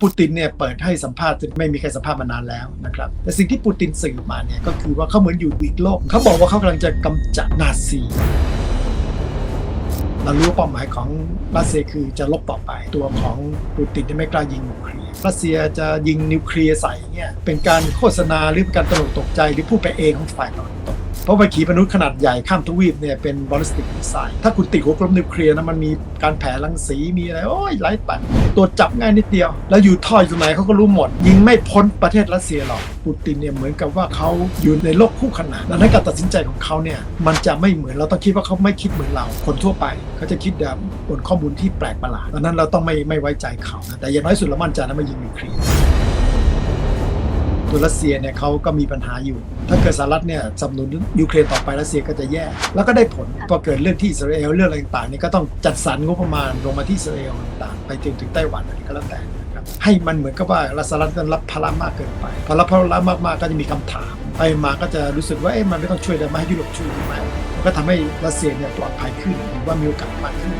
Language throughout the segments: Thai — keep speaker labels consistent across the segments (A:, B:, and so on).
A: ปูตินเนี่ยเปิดให้สัมภาษณ์ไม่มีใครสัมภาษณ์มานานแล้วนะครับแต่สิ่งที่ปูตินสื่อมาเนี่ยก็คือว่าเขาเหมือนอยู่อีกโลกเขาบอกว่าเขากำลังจะกำจัดนาซีเรารู้ว่าเป้าหมายของรัสเซียคือจะลบต่อไป ตัวของปูตินที่ไม่กล้ายิงนิวเคลียร์รัสเซียจะยิงนิวเคลียร์ใส่เนี่ยเป็นการโฆษณาหรือเป็นการตลกตกใจหรือพูดไปเองของฝ่ายตะวันตก เพราะว่าขีปนาวุธขนาดใหญ่ข้ามทวีปเนี่ยเป็นบอลลิสติกมิสไซล์ถ้าคุณติดหัวกลมนิวเคลียร์นะมันมีการแผ่รังสีมีอะไรโอ้ยไร้ปัดตรวจับง่ายนิดเดียว แล้วอยู่ท่ออยู่ตรงไหนเขาก็รู้หมด ยิงไม่พ้นประเทศรัสเซียหรอกปูตินเนี่ยเหมือนกับว่าเขาอยู่ในโลกคู่ขนานดังนั้นการตัดสินใจของเขาเนี่ยมันจะไม่เหมือนเราต้องคิดว่าเขาไม่คิดเหมือนเรา คนทั่วไปเขาจะคิดแบบบนข้อมูลที่แปลกประหลาดดังนั้นเราต้องไม่ไม่ไว้ใจเขานะแต่อย่างน้อยสุดเรามั่นใจนะไม่ยิงนิวเคลียร์ ตัวรัสเซียเนี่ยเขาก็มีปัญหาอยู่ ถ้าเกิดสหรัฐเนี่ยสนับสนุนยูเครนต่อไปรัสเซียก็จะแย่ แล้วก็ได้ผลพอเกิดเรื่องที่อิสราเอลเรื่องอะไรต่างๆเนี่ยก็ต้องจัดสรรงบประมาณลงมาที่อิสราเอลต่างๆไปถึงถึงไต้หวันอะไรก็แล้วแต่นะครับให้มันเหมือนกับว่ารัสรัฐก็รับภาระมากเกินไปพอรับภาระมากๆก็จะมีคำถามไปมาก็จะรู้สึกว่าเอ๊ะมันไม่ต้องช่วยแต่มาให้ยุโรปช่วยดีไหมก็ทำให้รัสเซียเนี่ยปลอดภัยขึ้นหรือว่ามีโอกาสมากขึ้น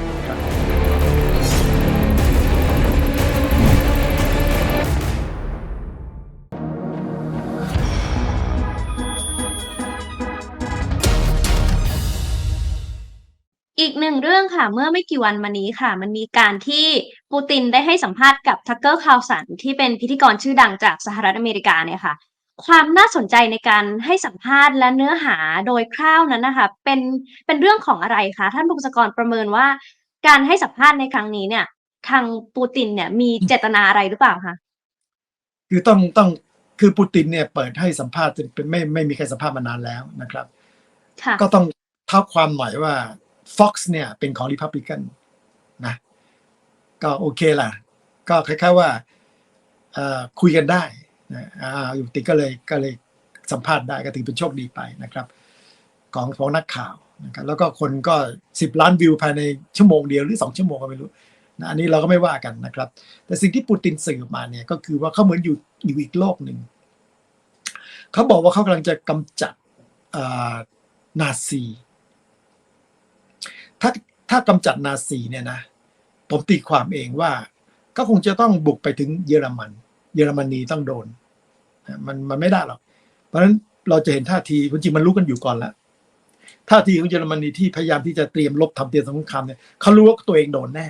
A: นะครับ
B: อีกหนึ่งเรื่องค่ะ เมื่อไม่กี่วันมานี้ค่ะ มันมีการที่ปูตินได้ให้สัมภาษณ์กับทักเกอร์คาวสันที่เป็นพิธีกรชื่อดังจากสหรัฐอเมริกาเนี่ยค่ะ ความน่าสนใจในการให้สัมภาษณ์และเนื้อหาโดยคร่าวนั้นนะคะ เป็นเป็นเรื่องของอะไรคะท่านพงศกรประเมินว่า การให้สัมภาษณ์ในครั้งนี้เนี่ย ทางปูตินเนี่ยมีเจตนาอะไรหรือเปล่าคะ
A: คือต้องต้องคือปูตินเนี่ยเปิดให้สัมภาษณ์เป็นไม่ไม่มีใครสัมภาษณ์มานานแล้วนะครับ
B: ค่ะ
A: ก็ต้องเท้าความหน่อยว่า Fox เนี่ยเป็นของ Republican นะก็โอเคล่ะ ก็คล้ายๆว่าคุยกันได้นะออยู่ติก็เลยก็เลยสัมภาษณ์ได้ก็ถือเป็นโชคดีไปนะครับ ของของนักข่าวนะครับแล้วก็คนก็สิบล้านวิวภายในชั่วโมงเดียวหรือสองชั่วโมงก็ไม่รู้นะอันนี้เราก็ไม่ว่ากันนะครับ แต่สิ่งที่ปูตินสื่อมาเนี่ยก็คือว่าเขาเหมือนอยู่อยู่อีกโลกหนึ่งเขาบอกว่าเขากำลังจะกำจัดนาซี ถ้าถ้ากำจัดนาซีเนี่ยนะผมตีความเองว่า ก็คงจะต้องบุกไปถึงเยอรมัน เยอรมนีต้องโดน มันมันไม่ได้หรอก เพราะฉะนั้นเราจะเห็นท่าทีจริงมันรู้กันอยู่ก่อนแล้วท่าทีของเยอรมนีที่พยายามที่จะเตรียมลบทำเตรียมสงครามเนี่ยเขารู้ว่าตัวเองโดนแน่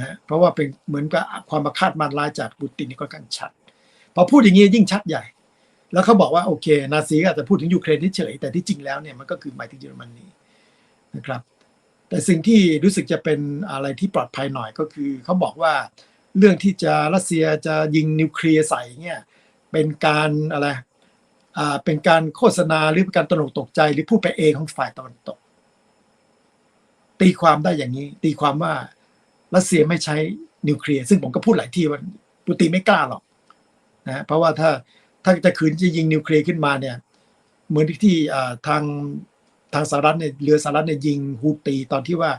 A: นะเพราะว่าเป็นเหมือนกับความประคาดมันร้ายจากปูตินนี่ก็ค่อนข้างชัด พอพูดอย่างนี้ยิ่งชัดใหญ่ แล้วเขาบอกว่าโอเค นาซีอาจจะพูดถึงยูเครนเฉยแต่ที่จริงแล้วเนี่ยมันก็คือหมายถึงเยอรมนีนะครับ แต่สิ่งที่รู้สึกจะเป็นอะไรที่ปลอดภัยหน่อยก็คือเขาบอกว่าเรื่องที่จะรัสเซียจะยิงนิวเคลียร์ใส่เนี่ยเป็นการอะไรอ่าเป็นการโฆษณาหรือเป็นการตระหนกตกใจหรือพูดไปเองของฝ่ายตะวันตก ตีความได้อย่างนี้ ตีความว่ารัสเซียไม่ใช้นิวเคลียร์ซึ่งผมก็พูดหลายทีว่าปูตินไม่กล้าหรอกนะเพราะว่าถ้าถ้าจะคืนจะยิงนิวเคลียร์ขึ้นมาเนี่ย เหมือนที่ทาง ทางสหรัฐเนี่ยเรือสหรัฐเนี่ยยิงฮูตีตอนที่ว่า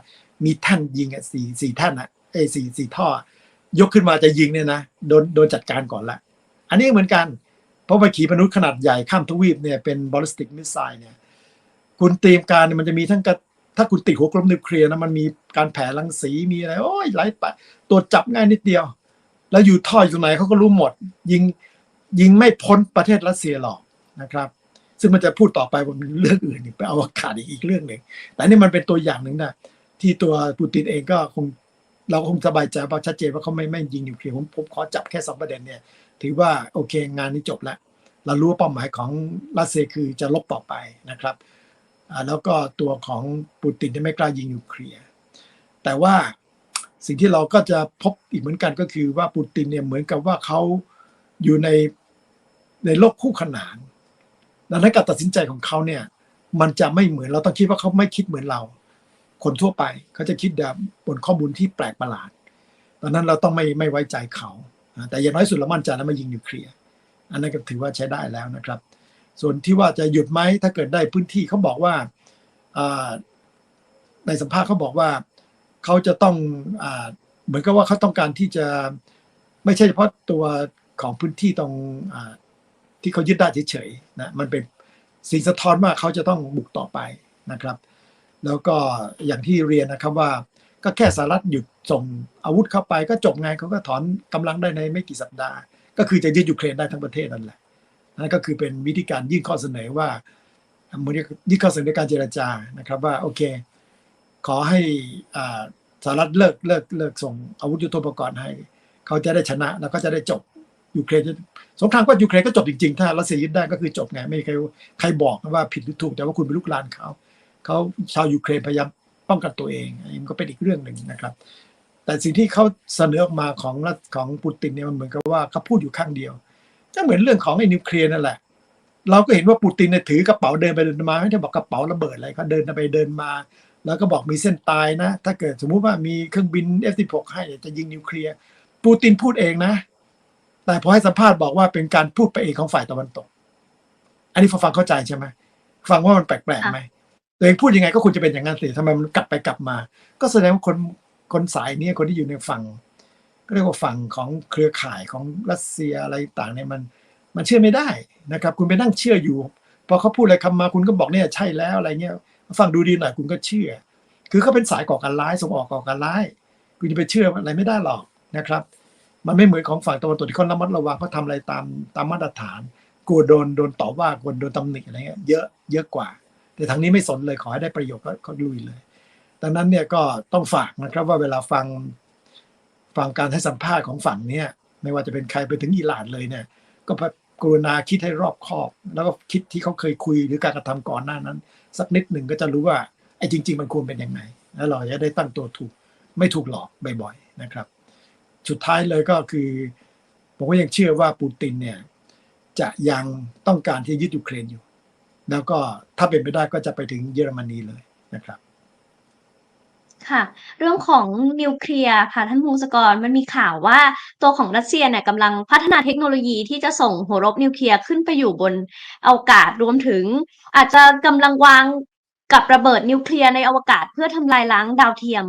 A: มีท่านยิงอะสี่สี่ท่านอะเอ้สี่สี่ท่อ ยกขึ้นมาจะยิงเนี่ยนะโดนโดนจัดการก่อนละ อันนี้เหมือนกัน เพราะว่าขีปนาวุธขนาดใหญ่ข้ามทวีปเนี่ยเป็นบอลลิสติกมิสไซล์เนี่ยคุณเตรียมการมันจะมีทั้งกระถ้าคุณติดหัวกลมนิวเคลียร์นะมันมีการแผ่รังสีมีอะไรโอ้ยไร้ปัดตรวจจับง่ายนิดเดียว แล้วอยู่ท่ออยู่ไหนเขาก็รู้หมด ยิงยิงไม่พ้นประเทศรัสเซียหรอกนะครับ ซึ่งมันจะพูดต่อไปมันเรื่องอื่นไปเอาอากาศอีกอีกเรื่องหนึ่งแต่นี่มันเป็นตัวอย่างหนึ่งนะที่ตัวปูตินเองก็คงเราคงสบายใจว่าชัดเจนว่าเขาไม่ไม่ยิงนิวเคลียร์ผมผมขอจับแค่สองประเด็นเนี่ย ถือว่าโอเคงานนี้จบแล้ว เรารู้ว่าเป้าหมายของรัสเซียคือจะลบต่อไปนะครับอ่าแล้วก็ตัวของปูตินที่ไม่กล้ายิงนิวเคลียร์แต่ว่าสิ่งที่เราก็จะพบอีกเหมือนกันก็คือว่าปูตินเนี่ยเหมือนกับว่าเขาอยู่ในในโลกคู่ขนาน ดังนั้นการตัดสินใจของเขาเนี่ยมันจะไม่เหมือนเราต้องคิดว่าเขาไม่คิดเหมือนเรา คนทั่วไปเขาจะคิดแบบบนข้อมูลที่แปลกประหลาดดังนั้นเราต้องไม่ไม่ไว้ใจเขา แต่อย่างน้อยสุดเรามั่นใจแล้วมายิงนิวเคลียร์อันนั้นก็ถือว่าใช้ได้แล้วนะครับ ส่วนที่ว่าจะหยุดไหมถ้าเกิดได้พื้นที่เขาบอกว่าในสัมภาษณ์เขาบอกว่าเขาจะต้องอเหมือนกับว่าเขาต้องการที่จะไม่ใช่เฉพาะตัวของพื้นที่ตรงอ ที่เขายึดได้เฉยๆนะมันเป็นสิ่งสะท้อนว่าเขาจะต้องบุกต่อไปนะครับ แล้วก็อย่างที่เรียนนะครับว่า ก็แค่สหรัฐหยุดส่งอาวุธเข้าไป ก็จบไงเขาก็ถอนกำลังได้ในไม่กี่สัปดาห์ ก็คือจะยึดยูเครนได้ทั้งประเทศนั่นแหละนั่นก็คือเป็นวิธีการยื่นข้อเสนอว่าเหมือนยื่นข้อเสนอการเจรจานะครับว่าโอเค ขอให้สหรัฐเลิกเลิกเลิกส่งอาวุธยุทโธปกรณ์ให้ เขาจะได้ชนะแล้วก็จะได้จบยูเครนจะ สงครามก็ยูเครนก็จบจริงๆ ถ้ารัสเซียยึดได้ก็คือจบไงไม่มีใครใครบอกว่าผิดหรือถูกแต่ว่าคุณเป็นลูกหลานเขาเขาชาวยูเครนพยายามป้องกันตัวเองอันนี้มันก็เป็นอีกเรื่องหนึ่งนะครับ แต่สิ่งที่เขาเสนอออกมาของรัฐของปูตินเนี่ยมันเหมือนกับว่าเขาพูดอยู่ข้างเดียวก็เหมือนเรื่องของไอ้นิวเคลียร์นั่นแหละ เราก็เห็นว่าปูตินเนี่ยถือกระเป๋าเดินไปเดินมาไม่ได้บอกกระเป๋าระเบิดอะไรเขาเดินไปเดินมา แล้วก็บอกมีเส้นตายนะ ถ้าเกิดสมมุติว่ามีเครื่องบิน F16 ให้จะยิงนิวเคลียร์ปูตินพูดเองนะ แต่พอให้สัมภาษณ์บอกว่าเป็นการพูดไปเองของฝ่ายตะวันตก อันนี้ฟังเข้าใจใช่ไหมฟังว่ามันแปลกๆไหมตัวเองพูดยังไงก็ควรจะเป็นอย่างนั้นสิทำไมมันกลับไปกลับมา ก็แสดงว่าคนคนสายเนี้คนที่อยู่ในฝั่งก็เรียกว่าฝั่งของเครือข่ายของรัสเซียอะไรต่างเนี่ยมัน มันเชื่อไม่ได้นะครับ คุณไปนั่งเชื่ออยู่ พอเขาพูดอะไรคำมาคุณก็บอกเนี่ยใช่แล้วอะไรเงี้ยฟังดูดีหน่อยคุณก็เชื่อ คือเขาเป็นสายก่อการร้ายส่งออกก่อการร้าย คุณจะไปเชื่ออะไรไม่ได้หรอกนะครับ มันไม่เหมือนของฝั่งตะวันตกที่เขาระมัดระวังเขาทำอะไรตามตามมาตรฐานกลัวโดนโดนต่อว่ากลัวโดนตำหนิอะไรเงี้ยเยอะเยอะกว่า แต่ทางนี้ไม่สนเลยขอให้ได้ประโยชน์ก็ลุยเลย ดังนั้นเนี่ยก็ต้องฝากนะครับว่าเวลาฟังฟังการให้สัมภาษณ์ของฝั่งเนี้ยไม่ว่าจะเป็นใครไปถึงอิหร่านเลยเนี่ย ก็กรุณาคิดให้รอบคอบ แล้วก็คิดที่เขาเคยคุยหรือการกระทำก่อนหน้านั้น สักนิดหนึ่งก็จะรู้ว่าไอ้จริง ๆ มันควรเป็นยังไงแล้วเราจะได้ตั้งตัวถูกไม่ถูกหลอกบ่อยๆนะครับ สุดท้ายเลยก็คือ ผมก็ยังเชื่อว่าปูตินเนี่ยจะยังต้องการที่ยึดยูเครนอยู่ แล้วก็ถ้าเป็นไปได้ก็จะไปถึงเยอรมนีเลยนะครับ
B: ค่ะ เรื่องของนิวเคลียร์ค่ะท่านพงศกรมันมีข่าวว่าตัวของรัสเซียเนี่ยกำลังพัฒนาเทคโนโลยีที่จะส่งหัวรบนิวเคลียร์ขึ้นไปอยู่บนอวกาศรวมถึง อาจจะกำลังวางกับระเบิดนิวเคลียร์ในอวกาศเพื่อทำลายล้างดาวเทียม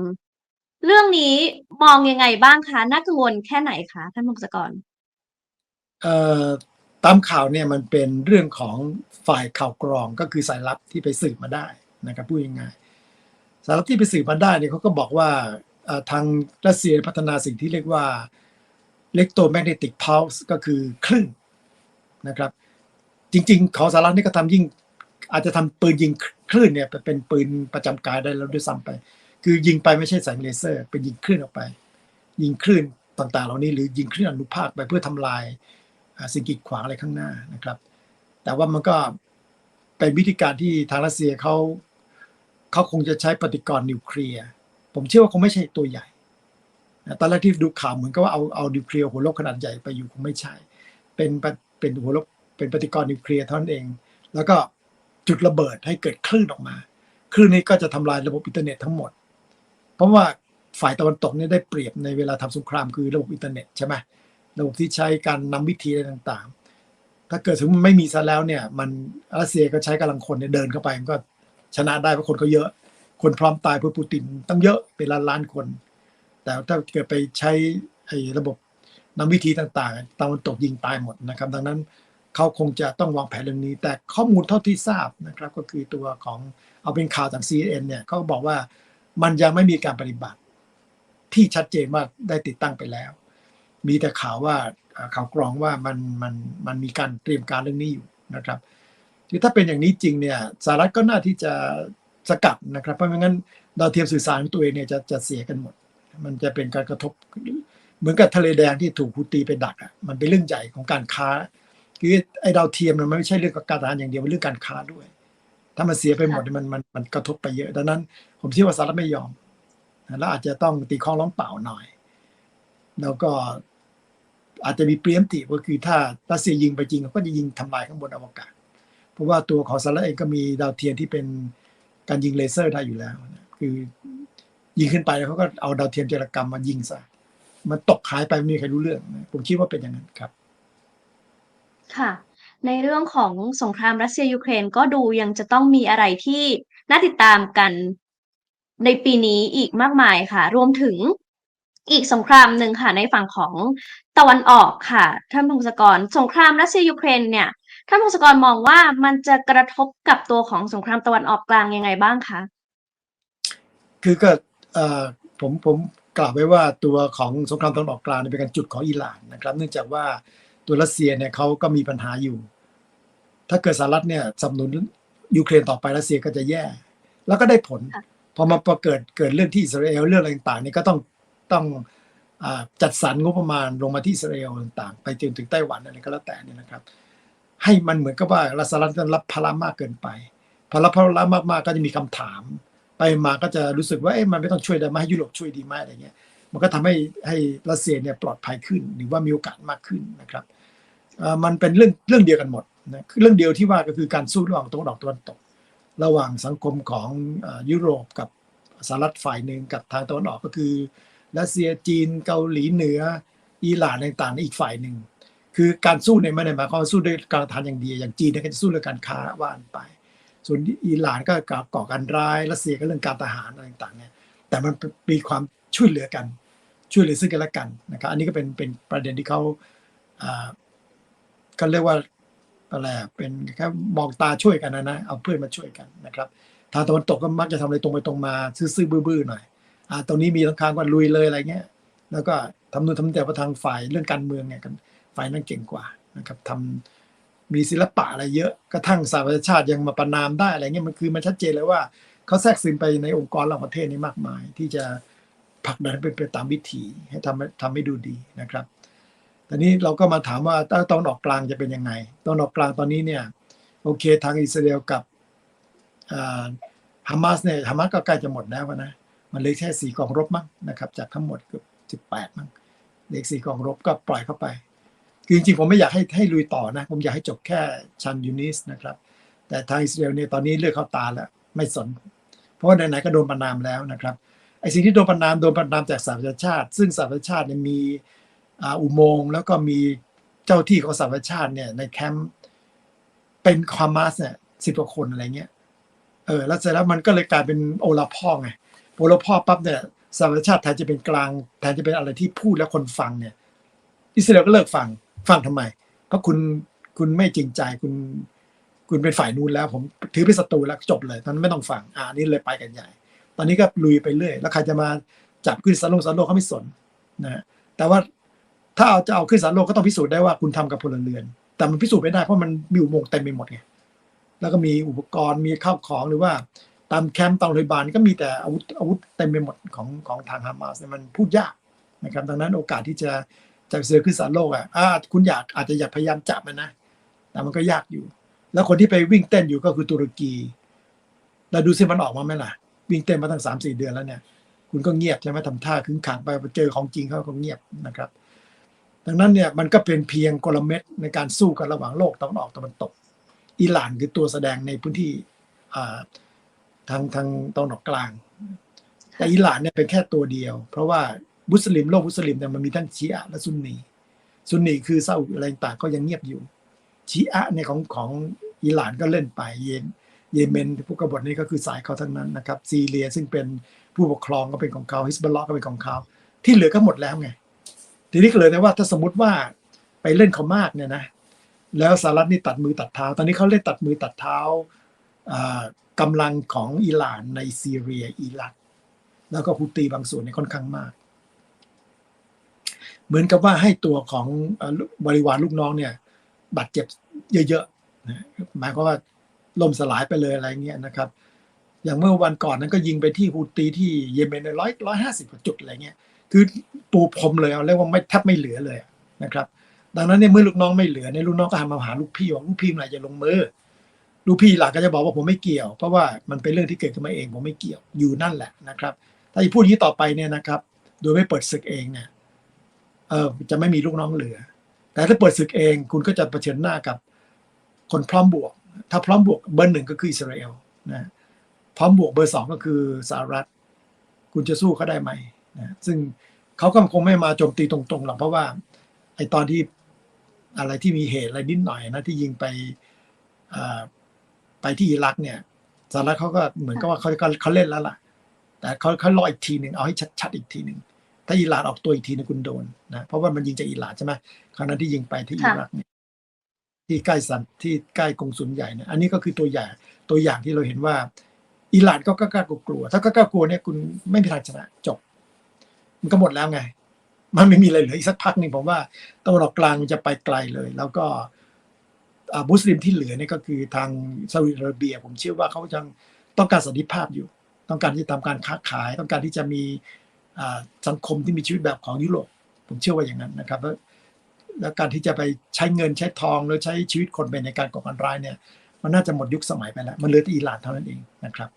B: เรื่องนี้มองยังไงบ้างคะน่ากังวลแค่ไหนคะท่านพงศกร
A: เอ่อตามข่าวเนี่ยมันเป็นเรื่องของฝ่ายข่าวกรองก็คือสายลับที่ไปสืบมาได้นะครับพูดง่ายๆสายลับที่ไปสืบมาได้เนี่ยเขาก็บอกว่าทางรัสเซียพัฒนาสิ่งที่เรียกว่าเล็กโตแมกเนติกพ l ล e ก็คือคลื่นนะครับ จริงๆ ของสหรัฐนี่ก็ทำยิ่งอาจจะทำปืนยิงคลื่นเนี่ยเป็นปืนประจำกายได้แล้วด้วยซ้ำไป คือยิงไปไม่ใช่แสงเลเซอร์ เป็นยิงคลื่นออกไป ยิงคลื่นต่างๆ เหล่านี้หรือยิงคลื่นอนุภาคไปเพื่อทำลายสิ่งกีดขวางอะไรข้างหน้านะครับ แต่ว่ามันก็เป็นวิธีการที่ทางรัสเซียเขาเขาคงจะใช้ปฏิกรณ์นิวเคลียร์ผมเชื่อว่าคงไม่ใช่ตัวใหญ่นะตอนแรกที่ดูข่าวเหมือนกับว่าเอาเอานิวเคลียร์หัวโลกขนาดใหญ่ไปอยู่คงไม่ใช่ เป็นเป็นหัวโลกเป็นปฏิกรณ์นิวเคลียร์เท่านั้นเอง แล้วก็จุดระเบิดให้เกิดคลื่นออกมา คลื่นนี้ก็จะทำลายระบบอินเทอร์เน็ตทั้งหมด เพราะว่าฝ่ายตะวันตกเนี่ยได้เปรียบในเวลาทำสงครามคือระบบอินเทอร์เน็ตใช่ไหมระบบที่ใช้การนำวิธีอะไรต่างๆ ถ้าเกิดสมมติมันไม่มีซะแล้วเนี่ย มันรัสเซียก็ใช้กำลังคนเนี่ยเดินเข้าไปมันก็ชนะได้เพราะคนเขาเยอะ คนพร้อมตายเพื่อปูตินตั้งเยอะเป็นล้านล้านๆคน แต่ถ้าเกิดไปใช้ไอ้ระบบนำวิธีต่างๆ ตะวันตกยิงตายหมดนะครับ ดังนั้นเขาคงจะต้องวางแผนเรื่องนี้ แต่ข้อมูลเท่าที่ทราบนะครับ ก็คือตัวของเอาเป็นข่าวจาก CNN เนี่ยเขาบอกว่า มันยังไม่มีการปฏิบัติ ที่ชัดเจนว่าได้ติดตั้งไปแล้ว มีแต่ข่าวว่าข่าวกรองว่ามันมันมันมีการเตรียมการเรื่องนี้อยู่นะครับคือถ้าเป็นอย่างนี้จริงเนี่ยสหรัฐก็น่าที่จะสกัดนะครับเพราะไม่งั้นดาวเทียมสื่อสารของตัวเองเนี่ยจะจะเสียกันหมด มันจะเป็นการกระทบเหมือนกับทะเลแดงที่ถูกฮูตีไปดักอะมันเป็นเรื่องใหญ่ของการค้าคือไอ้ดาวเทียมมันไม่ใช่เรื่องการทหารอย่างเดียวเป็นเรื่องการค้าด้วย ถ้ามันเสียไปหมดเนี่ยมันมันมันกระทบไปเยอะ ดังนั้น ผมเชื่อว่าสหรัฐไม่ยอมแล้วอาจจะต้องตีข้อร้องเปล่าหน่อย แล้วก็อาจจะมีเปรียมติก็คือถ้ารัสเซียยิงไปจริงเขาก็จะยิงทำลายข้างบนอวกาศ เพราะว่าตัวของสหรัฐเองก็มีดาวเทียมที่เป็นการยิงเลเซอร์ได้อยู่แล้วนะคือยิงขึ้นไปแล้วเขาก็เอาดาวเทียมจารกรรมมายิงซะมันตกหายไปไม่มีใครรู้เรื่องนะผมคิดว่าเป็นอย่างนั้นครับ
B: ค่ะ ในเรื่องของสงครามรัสเซียยูเครนก็ดูยังจะต้องมีอะไรที่น่าติดตามกันในปีนี้อีกมากมายค่ะ รวมถึงอีกสงครามหนึ่งค่ะในฝั่งของตะวันออกค่ะท่านพงศกรสงครามรัสเซียยูเครนเนี่ยท่านพงศกรมองว่ามันจะกระทบกับตัวของสงครามตะวันออกกลางยังไงบ้างคะ
A: คือก็ผมผมกล่าวไว้ว่าตัวของสงครามตะวันออกกลางเนี่ยเป็นการจุดของอิหร่านนะครับ เนื่องจากว่าตัวรัสเซียเนี่ยเขาก็มีปัญหาอยู่ ถ้าเกิดสหรัฐเนี่ยสนับสนุนยูเครนต่อไปรัสเซียก็จะแย่ แล้วก็ได้ผล
B: ค่ะ
A: พอมาประเกิดเกิดเรื่องที่อิสราเอลเรื่องอะไรต่างๆนี่ก็ต้องต้องอาจัดสรรงบประมาณลงมาที่อิสราเอลต่างๆ ไปจนถึงไต้หวันอะไรก็แล้วแต่เนี่ยนะครับ ให้มันเหมือนกับว่ารัสรัฐจะรับภาระมากเกินไปพอรับภาระมากๆก็จะมีคำถาม ไปมาก็จะรู้สึกว่าเอ๊ะมันไม่ต้องช่วยได้ไหมให้ยุโรปช่วยดีไหมอะไรเงี้ย มันก็ทำให้ให้รัสเซียเนี่ยปลอดภัยขึ้นหรือว่ามีโอกาสมากขึ้นนะครับเอ่อมันเป็นเรื่องเรื่องเดียวกันหมด นะเรื่องเดียวที่ว่าก็คือการสู้ระหว่างตะวันออกตะวันตก ระหว่างสังคมของยุโรปกับสหรัฐฝ่ายหนึ่งกับทางตะวันออกก็คือรัสเซียจีนเกาหลีเหนือ อิหร่านต่างๆอีกฝ่ายหนึ่งคือการสู้เนี่ยไม่ได้หมายความว่าสู้ด้วยการทานอย่างเดียวอย่างจีนเนี่ยก็จะสู้เรื่องการค้าว่านไป ส่วนอิหร่านก็ก่อการร้ายรัสเซียก็เรื่องการทหารอะไรต่างๆเนี่ยแต่มันมีความช่วยเหลือกัน ช่วยเหลือซึ่งกันและกันนะครับอันนี้ก็เป็นเป็นประเด็นที่เขาอ่าก็เรียกว่า อะไรเป็นแค่มองตาช่วยกันนะนะเอาเพื่อนมาช่วยกันนะครับทางตะวันตกก็มักจะทำอะไรตรงไปตรงมาซื่อๆบื้อๆหน่อยอ่าตรงนี้มีทั้งค้างว่าลุยเลยอะไรเงี้ย แล้วก็ทำนู่นทำนี่แต่ว่าทางฝ่ายเรื่องการเมืองเนี่ยกันฝ่ายนั้นเก่งกว่านะครับทำมีศิลปะอะไรเยอะกระทั่งสหประชาชาติยังมาประนามได้อะไรเงี้ยมันคือมันชัดเจนเลยว่าเขาแทรกซึมไปในองค์กรระหว่างประเทศนี้มากมาย ที่จะผลักดันเป็นไปตามวิถีให้ทำทำให้ดูดีนะครับ ตอนนี้เราก็มาถามว่าตอนออกกลางจะเป็นยังไงตอนออกกลางตอนนี้เนี่ยโอเคทางอิสราเอลกับฮามาสเนี่ยฮามาสก็ใกล้จะหมดแล้วนะมันเหลือแค่สี่กองรบมั้งนะครับ จากทั้งหมดเกือบสิบแปดมั้งเหลือสี่กองรบก็ปล่อยเข้าไปคือจริงๆผมไม่อยากให้ให้ลุยต่อนะผมอยากให้จบแค่ชันยูนิสนะครับ แต่ทางอิสราเอลเนี่ยตอนนี้เลือกเข้าตาแล้วไม่สน เพราะว่าไหนๆก็โดนประนามแล้วนะครับไอ้สิ่งที่โดนประนามโดนประนามจากสหประชาชาติ ซึ่งสหประชาชาติเนี่ยมี อุโมงค์แล้วก็มีเจ้าที่ของสหประชาติเนี่ย ในแคมป์เป็นคอมาสเนี่ยสิบกว่าคนอะไรเงี้ยเออแล้วเสร็จแล้วมันก็เลยกลายเป็นโอลาพ่อไงโอลาพ่อปั๊บเนี่ยสหประชาติแทนจะเป็นกลางแทนจะเป็นอะไรที่พูดแล้วคนฟังเนี่ยอิสราเอลก็เลิกฟังฟังทำไม เพราะคุณคุณไม่จริงใจคุณคุณเป็นฝ่ายนู้นแล้ว ผมถือเป็นศัตรูแล้วจบเลยตอนนั้นไม่ต้องฟังอ่านี่เลยไปกันใหญ่ ตอนนี้ก็ลุยไปเรื่อย แล้วใครจะมาจับขึ้นสารลงสารโลกเขาไม่สนนะฮะแต่ว่า ถ้าเอาจะเอาขึ้นสารโลกก็ต้องพิสูจน์ได้ว่าคุณทำกับพลเรือน แต่มันพิสูจน์ไม่ได้เพราะมันมีอุโมงค์เต็มไปหมดไงแล้วก็มีอุปกรณ์มีข้าวของหรือว่าตามแคมป์ตามโรงพยาบาลก็มีแต่อาวุธอาวุธเต็มไปหมดของของทางฮามาสเนี่ยมันพูดยากนะครับดังนั้นโอกาสที่จะจะเสือขึ้นสารโลกอะอ่าคุณอยากอาจจะอยากพยายามจับมันนะ แต่มันก็ยากอยู่ แล้วคนที่ไปวิ่งเต้นอยู่ก็คือตุรกีแล้วดูซิมันออกมาไหมล่ะ วิ่งเต้นมาตั้งสามสี่เดือนแล้วเนี่ย คุณก็เงียบใช่ไหมทำท่าขึงขังไปเจอของจริงเขาก็เงียบนะครับ ดังนั้นเนี่ยมันก็เป็นเพียงกลเม็ดในการสู้กันระหว่างโลกตะวันออกตะวันตก อิหร่านคือตัวแสดงในพื้นที่อ่าทางทางตะวันออกกลาง แต่อิหร่านเนี่ยเป็นแค่ตัวเดียว เพราะว่ามุสลิมโลกมุสลิมเนี่ยมันมีทั้งชีอะห์และซุนนีซุนนีคือซาอุอะไรต่างๆก็ยังเงียบอยู่ชีอะห์เนี่ยของของอิหร่านก็เล่นไปเยนเยเมนพวกกบฏนี้ก็คือสายเขาทั้งนั้นนะครับซีเรียซึ่งเป็นผู้ปกครองก็เป็นของเขาฮิสบอลลอก็เป็นของเขาที่เหลือก็หมดแล้วไง ทีนี้ก็เลยนะว่าถ้าสมมติว่าไปเล่นเขามากเนี่ยนะแล้วสหรัฐนี่ตัดมือตัดเท้า ตอนนี้เขาเล่นตัดมือตัดเท้าอ่ากำลังของอิหร่านในซีเรียอิรัก แล้วก็ฮูตีบางส่วนเนี่ยค่อนข้างมาก เหมือนกับว่าให้ตัวของบริวารลูกน้องเนี่ยบาดเจ็บเยอะๆหมายความว่าล่มสลายไปเลยอะไรเงี้ยนะครับ อย่างเมื่อวันก่อนนั้นก็ยิงไปที่ฮูตีที่เยเมนในร้อยร้อยห้าสิบกว่าจุดอะไรเงี้ย คือปูพรมเลยเอาเรียกว่าไม่แทบไม่เหลือเลยนะครับ ดังนั้นเนี่ยเมื่อลูกน้องไม่เหลือเนี่ยลูกน้องก็หันมาหาลูกพี่ว่าลูกพี่เมื่อไหร่จะลงมือลูกพี่หลักก็จะบอกว่าผมไม่เกี่ยว เพราะว่ามันเป็นเรื่องที่เกิดขึ้นมาเองผมไม่เกี่ยวอยู่นั่นแหละนะครับ ถ้าพูดอย่างนี้ต่อไปเนี่ยนะครับ โดยไม่เปิดศึกเองเนี่ยเออจะไม่มีลูกน้องเหลือ แต่ถ้าเปิดศึกเองคุณก็จะเผชิญหน้ากับคนพร้อมบวก ถ้าพร้อมบวกเบอร์หนึ่งก็คืออิสราเอลนะพร้อมบวกเบอร์สองก็คือสหรัฐ คุณจะสู้เขาได้ไหม นะซึ่งเขาก็คงไม่มาโจมตีตรงๆหรอกเพราะว่าไอตอนที่อะไรที่มีเหตุอะไรนิดหน่อยนะที่ยิงไปไปที่อิรักเนี่ยสหรัฐเขาก็เหมือนกับว่าเขาเขาเขาเล่นแล้วล่ะ แต่เขาเขารออีกทีหนึ่งเอาให้ชัดๆอีกทีหนึ่งถ้าอิหร่านออกตัวอีกทีนึงคุณโดนนะเพราะว่ามันยิงจากอิหร่านใช่ไหมครั้งนั้นที่ยิงไปที่อิรักเนี่ยที่ใกล้สันที่ใกล้กงสุลใหญ่เนี่ยอันนี้ก็คือตัวอย่างตัวอย่างที่เราเห็นว่าอิหร่านก็กล้ากลัวถ้ากล้ากลัวเนี่ยคุณไม่มีทางชนะจบ มันก็หมดแล้วไง มันไม่มีอะไรเหลืออีกสักพักหนึ่งผมว่าตะวันออกกลางจะไปไกลเลย แล้วก็มุสลิมที่เหลือเนี่ยก็คือทางซาอุดิอาระเบีย ผมเชื่อว่าเขายังต้องการสันติภาพอยู่ ต้องการที่จะทำการค้าขาย ต้องการที่จะมีสังคมที่มีชีวิตแบบของยุโรปผมเชื่อว่าอย่างนั้นนะครับแล้วแล้วการที่จะไปใช้เงินใช้ทองหรือใช้ชีวิตคนไปในการก่อการร้ายเนี่ย มันน่าจะหมดยุคสมัยไปแล้ว มันเหลือแต่อิหร่านเท่านั้นเองนะครับ